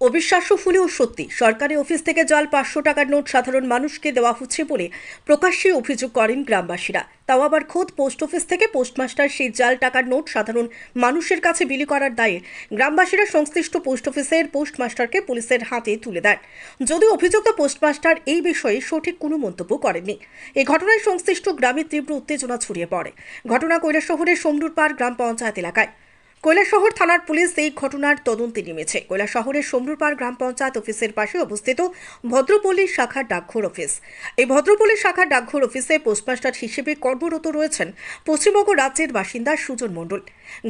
অবিশ্বাস্য ফুলেও সত্যি। সরকারি অফিস থেকে জল পাঁচশো টাকার নোট সাধারণ মানুষকে দেওয়া হচ্ছে বলে প্রকাশ্যে অভিযোগ করেন গ্রামবাসীরা। তাও আবার খোদ পোস্ট অফিস থেকে পোস্টমাস্টার সেই জাল টাকার নোট সাধারণ মানুষের কাছে বিলি করার দায়ে গ্রামবাসীরা সংশ্লিষ্ট পোস্ট অফিসের পোস্টমাস্টারকে পুলিশের হাতে তুলে দেন। যদিও অভিযুক্ত পোস্টমাস্টার এই বিষয়ে সঠিক কোনো মন্তব্য করেননি। এই ঘটনায় সংশ্লিষ্ট গ্রামে তীব্র উত্তেজনা ছড়িয়ে পড়ে। ঘটনা কৈলাসহরের সমরুরপাড় গ্রাম পঞ্চায়েত এলাকায়। কৈলাসহর থানার পুলিশ এই ঘটনার তদন্তে নেমেছে। কৈলাসহরের সমরুরপাড় গ্রাম পঞ্চায়েত অফিসের পাশে অবস্থিত ভদ্রপল্লী শাখার ডাকঘর অফিস। এই ভদ্রপল্লী শাখার ডাকঘর অফিসে পোস্টমাস্টার হিসেবে কর্মরত রয়েছেন পশ্চিমবঙ্গ রাজ্যের বাসিন্দা সুজন মণ্ডল।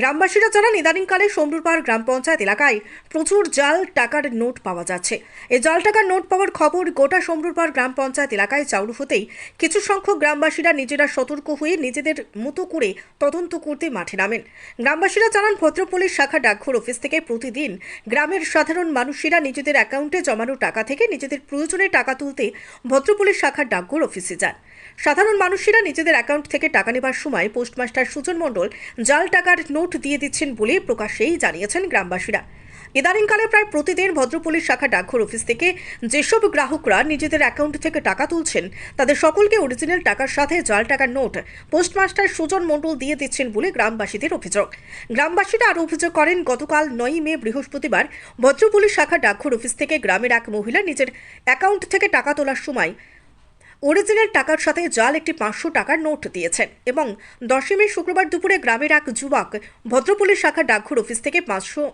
গ্রামবাসীরা জানান, ইদানিংকালে সমরুরপাড় গ্রাম পঞ্চায়েত এলাকায় প্রচুর জাল টাকার নোট পাওয়া যাচ্ছে। এই জাল টাকার নোট পাওয়ার খবর গোটা সমরুরপাড় গ্রাম পঞ্চায়েত এলাকায় চাউর হতেই কিছু সংখ্যক গ্রামবাসীরা নিজেরা সতর্ক হয়ে নিজেদের মতো করে তদন্ত করতে মাঠে নামেন। গ্রামবাসীরা জানান ভদ্রপল্লীর শাখা ডাকঘর অফিস থেকে প্রতিদিন গ্রামের সাধারণ মানুষেরা নিজেদের অ্যাকাউন্টে জমানো টাকা থেকে নিজেদের প্রয়োজনে টাকা তুলতে ভদ্রপল্লীর শাখার ডাকঘর অফিসে যান। সাধারণ মানুষেরা নিজেদের অ্যাকাউন্ট থেকে টাকা নেবার সময় পোস্টমাস্টার সুজন মণ্ডল জাল টাকার নোট দিয়ে দিচ্ছেন বলে প্রকাশেই জানিয়েছেন গ্রামবাসীরা। ইদানিংকালে প্রায় প্রতিদিন ভদ্রপল্লীর শাখা ডাকঘর অফিস থেকে যেসব গ্রাহকরা নিজেদের অ্যাকাউন্ট থেকে টাকা তুলছেন, তাদের সকলকে অরিজিনাল টাকার সাথে জাল টাকার নোট পোস্টমাস্টার সুজন মণ্ডল দিয়ে দিচ্ছেন বলে গ্রামবাসীদের অভিযোগ। গ্রামবাসীরা আরও অভিযোগ করেন, গতকাল নয়ই মে বৃহস্পতিবার ভদ্রপল্লীর শাখা ডাকঘর অফিস থেকে গ্রামের এক মহিলা নিজের অ্যাকাউন্ট থেকে টাকা তোলার সময় অরিজিনাল টাকার সাথে জাল একটি পাঁচশো টাকার নোট দিয়েছেন এবং দশই মে শুক্রবার দুপুরে গ্রামের এক যুবক ভদ্রপল্লীর শাখা ডাকঘর অফিস থেকে পাঁচশো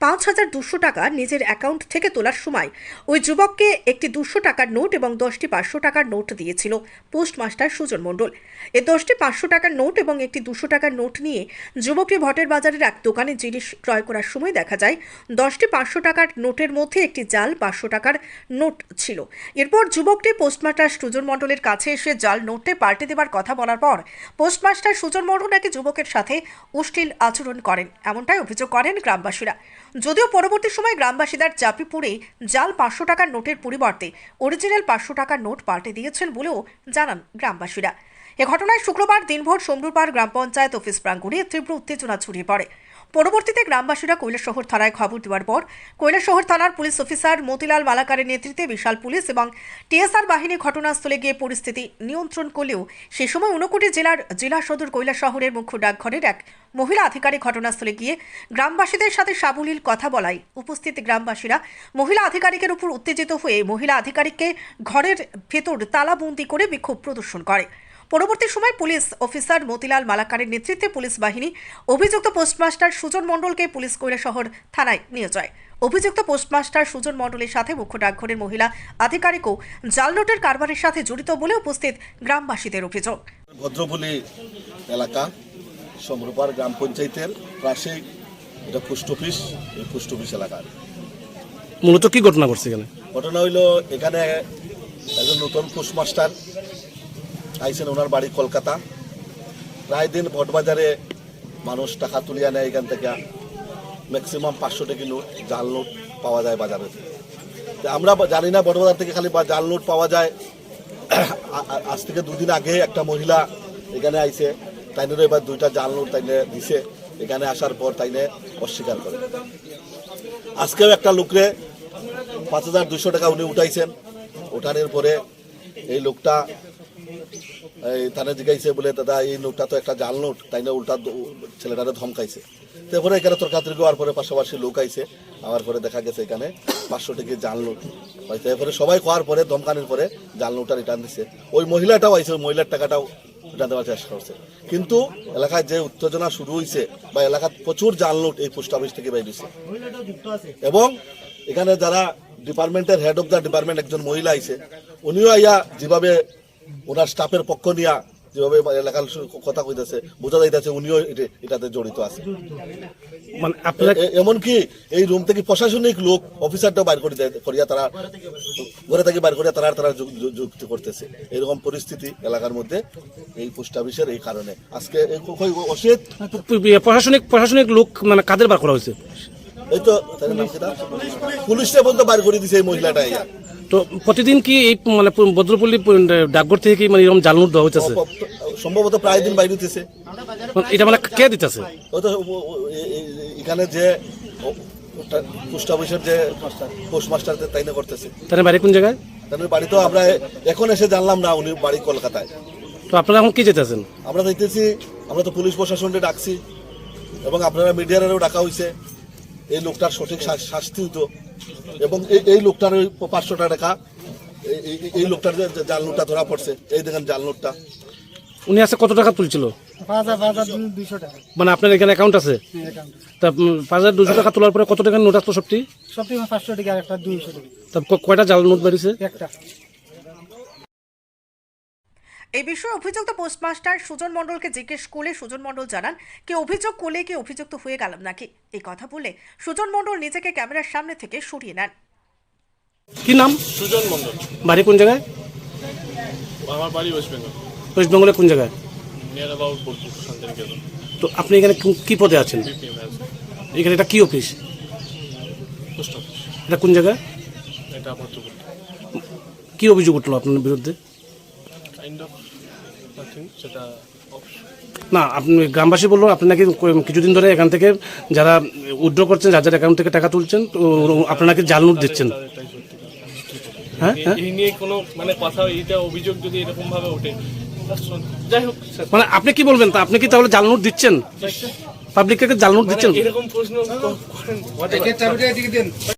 পাঁচ হাজার দুশো টাকা নিজের অ্যাকাউন্ট থেকে তোলার সময় ওই যুবককে একটি দুশো টাকার নোট এবং দশটি পাঁচশো টাকার নোট দিয়েছিল পোস্টমাস্টার সুজন মণ্ডল। এই দশটি পাঁচশো টাকার নোট এবং একটি দুশো টাকার নোট নিয়ে যুবকটি ভটের বাজারের এক দোকানে জিনিস ক্রয় করার সময় দেখা যায়, দশটি পাঁচশো টাকার নোটের মধ্যে একটি জাল পাঁচশো টাকার নোট ছিল। এরপর যুবকটি পোস্টমাস্টার সুজন মণ্ডলের কাছে এসে জাল নোটে পাল্টে দেবার কথা বলার পর পোস্টমাস্টার সুজন মণ্ডল নাকি যুবকের সাথে অশ্লীল আচরণ করেন। এমনটাই অভিযোগ করেন গ্রামবাসীরা। যদিও পরবর্তী সময় গ্রামবাসীদের চাপে পড়ে জাল পাঁচশো টাকার নোটের পরিবর্তে অরিজিনাল পাঁচশো টাকার নোট পাল্টে দিয়েছেন বলেও জানান গ্রামবাসীরা। এ ঘটনায় শুক্রবার দিনভর সমরুপাড় গ্রাম পঞ্চায়েত অফিস প্রাঙ্গণে তীব্র উত্তেজনা ছড়িয়ে পড়ে। পরবর্তীতে গ্রামবাসীরা কৈলাসহর থানায় খবর দেওয়ার পর কৈলাসহর থানার পুলিশ অফিসার মতিলাল মালাকারের নেতৃত্বে বিশাল পুলিশ এবং টিএসআর বাহিনী ঘটনাস্থলে গিয়ে পরিস্থিতি নিয়ন্ত্রণ করলেও সে সময় ঊনকোটি জেলার জেলা সদর কৈলাসহরের মুখ্য ডাকঘরের এক মহিলা আধিকারিক ঘটনাস্থলে গিয়ে গ্রামবাসীদের সাথে সাবলীল কথা বলায়। উপস্থিত গ্রামবাসীরা মহিলা আধিকারিকের উপর উত্তেজিত হয়ে মহিলা আধিকারিককে ঘরের ভেতর তালাবন্দি করে বিক্ষোভ প্রদর্শন করে। পরবর্তী সময় পুলিশ অফিসার মতিলাল মালাকারের নেতৃত্বে পুলিশ বাহিনী অভিযুক্ত পোস্টমাস্টার সুজন মণ্ডলকে পুলিশ শহর থানায় নিয়ে যায়। অভিযুক্ত পোস্টমাস্টার সুজন মণ্ডলের সাথে মুখ্য ডাকঘরের মহিলা আধিকারিকও জাল নোটের কারবারের সাথে জড়িত বলে উপস্থিত গ্রামবাসীদের অভিযোগ। ভদ্রপল্লী এলাকা সমরূপার গ্রাম পঞ্চায়েতের পাশে এটা পোস্ট অফিস এই পোস্ট অফিস এলাকার। মূলত কি ঘটনা ঘটছে এখানে? ঘটনা হইল এখানে একজন নতুন পোস্টমাস্টার আইসেন ওনার বাড়ি কলকাতা। প্রায় দিন ভটবাজারে মানুষ টাকা তুলিয়া নেয় এখান থেকে। ম্যাক্সিমাম পাঁচশো টাকা জাল নোট পাওয়া যায় বাজারে। আমরা জানি না বটবাজার থেকে খালি জাল নোট পাওয়া যায়। আজ থেকে দুদিন আগে একটা মহিলা এখানে আইছে। তাইনেরও এবার দুইটা জাল নোট তাইনে দিছে। এখানে আসার পর তাইনে অস্বীকার করে। আজকেও একটা লোকরে পাঁচ হাজার দুশো টাকা উনি উঠাইছেন। উঠানোর পরে এই লোকটা থানে জিগাইছে বলে, দাদা, এই নোটটা তো একটা জাল নোট। তাই না উল্টা ছেলেটারে ধমকাইছে। তারপরে এখানে তর্কাতর্কি হওয়ার পরে পাশাপাশি লোক আইছে। আমার পরে দেখা গেছে এখানে পাঁচশো টাকা জাল নোট। এরপরে সবাই খাওয়ার পরে, ধমকানোর পরে জাল নোটটা রিটার্ন দিছে। ওই মহিলাটাও আইছে, ওই মহিলার টাকাটাও রিটার্ন দেওয়ার চেষ্টা করছে। কিন্তু এলাকায় যে উত্তেজনা শুরু হয়েছে বা এলাকার প্রচুর জাল নোট এই পোস্ট অফিস থেকে বেরিয়েছে এবং এখানে যারা ডিপার্টমেন্টের হেড অফ দ্য ডিপার্টমেন্ট একজন মহিলা আইছে, উনিও আইয়া যেভাবে ওনার স্টাফের পক্ষ নিয়া যেভাবে এলাকার কথা কইতেছে বোঝা যাইতেছে উনিও এটাতে জড়িত আছে। মানে এমনকি এই রুম থেকে প্রশাসনিক লোক অফিসারটাও বাইর করে করিয়া তারা ঘরে থেকে বাইর করিয়া তারা তারা যুক্তি করতেছে। এরকম পরিস্থিতি এলাকার মধ্যে এই পোস্ট অফিসের এই কারণে। আজকে অসিত? প্রশাসনিক প্রশাসনিক লোক মানে কাদের বার করা হয়েছে? এই তো পুলিশটা পর্যন্ত বাইর করে দিছে এই মহিলাটা তো প্রতিদিন কি এই মানে ভদ্রপল্লী ডাকঘর থেকে কি মানে এরকম জাল নোট দেওয়া হচ্ছে সম্ভবত প্রায় দিন বাইরে দিতেছে এটা মানে কে দিতেছে? এখানে যে পোস্ট অফিসের যে পোস্ট পোস্টমাস্টার তাই না করতেছে। তার বাড়ি কোন জায়গায়? তাদের বাড়ি তো আমরা এখন এসে জানলাম না উনি বাড়ি কলকাতায়। তো আপনারা এখন কি যেতেছেন? আমরা দেখতেছি আমরা তো পুলিশ প্রশাসনকে ডাকছি এবং আপনারা মিডিয়ারেও ডাকা হয়েছে এই লোকটার সঠিক শাস্তি হতো এবং এই এই লোকটার ওই পাঁচশো টাকা এই- লোকটার জাল নোটটা ধরা পড়ছে এই দেখেন জাল নোটটা। উনি আছে কত টাকা তুলছিল? টাকা। মানে আপনার এখানে অ্যাকাউন্ট আছে? তা পাঁচ হাজার দুশো টাকা তোলার পরে কত টাকার নোট আসলো সবটি? সবটি পাঁচশো টাকা একটা দুইশো টাকা। তা কয়টা জাল নোট বাড়িছে একটা। এই বিষয়ে অভিযুক্ত পোস্টমাস্টার সুজন মণ্ডলকে জিজ্ঞেস করলে সুজন মণ্ডল জানান কে অভিযোগ করলে কি অভিযুক্ত হয়ে গেলাম নাকি? এই কথা বলে সুজন মণ্ডল নিজেকে ক্যামেরার সামনে থেকে সরিয়ে নেন। কি নাম? সুজন মন্ডল বাড়ি কোন জায়গায়? আমার বাড়ি ওয়েস্ট বেঙ্গল ওয়েস্ট বেঙ্গলে কোন জায়গায়? নিয়ার অ্যাবাউট বোলপুর শান্তিনিকেতন তো আপনি এখানে কি- কি পদে আছেন? এখানে এটা কি অফিস পোস্ট অফিস এটা কোন জায়গায়? এটা কি অভিযোগ উঠল আপনার বিরুদ্ধে? কাইন্ড অফ সেটা না আপনি গ্রামবাসী বলল আপনি নাকি কিছুদিন ধরে এখান থেকে যারা উইথড্র করছেন যার যার অ্যাকাউন্ট থেকে টাকা তুলছেন তো আপনার নাকি জাল নোট দিচ্ছেন? হ্যাঁ হ্যাঁ? এই- এই নিয়ে কোনো মানে কথা এইটা অভিযোগ যদি এরকম ভাবে ওঠে যাই হোক মানে আপনি কি বলবেন? তা আপনি কি তাহলে জাল নোট দিচ্ছেন? পাবলিককে জাল নোট দিচ্ছেন? এরকম প্রশ্ন করেন